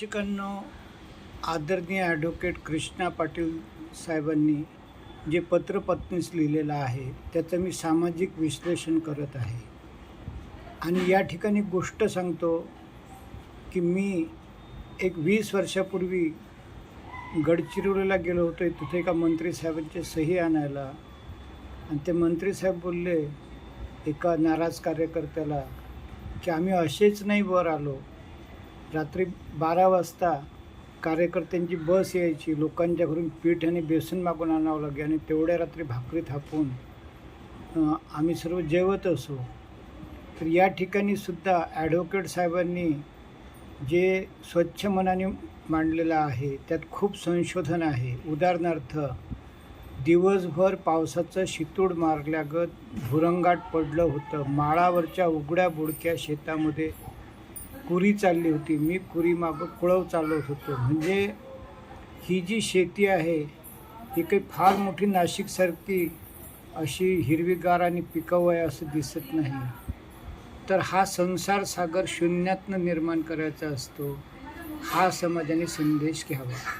वाचिकांनो आदरणीय ॲडव्होकेट कृष्णा पाटील साहेबांनी जे पत्र पत्नीस लिहिलेलं आहे त्याचं मी सामाजिक विश्लेषण करत आहे. आणि या ठिकाणी गोष्ट सांगतो की मी एक वीस वर्षापूर्वी गडचिरोलीला गेलो होतो. तिथे एका मंत्री साहेबांचे सही आणायला. आणि ते मंत्री साहेब बोलले एका नाराज कार्यकर्त्याला की आम्ही असेच नाही वर आलो. रात्री बारा वाजता कार्यकर्त्यांची बस यायची. लोकांच्या घरून पीठ आणि बेसन मागून आणावं लागे आणि तेवढ्या रात्री भाकरी थापून आम्ही सर्व जेवत असो. तर या ठिकाणी सुद्धा ॲडव्होकेट साहेबांनी जे स्वच्छ मनाने मांडलेलं आहे त्यात खूप संशोधन आहे. उदाहरणार्थ दिवसभर पावसाचं शितूड मारल्यागत भुरंगाट पडलं होतं. माळावरच्या उघड्या बुडक्या शेतामध्ये कुरी चालली होती मी कुरीमागं कुळव चालवत होतो. म्हणजे ही जी शेती आहे ही काही फार मोठी नाशिकसारखी अशी हिरवीगार आणि पिकाऊ आहे असं दिसत नाही. तर हा संसार सागर शून्यातनं निर्माण करायचा असतो हा समाजाने संदेश घ्यावा.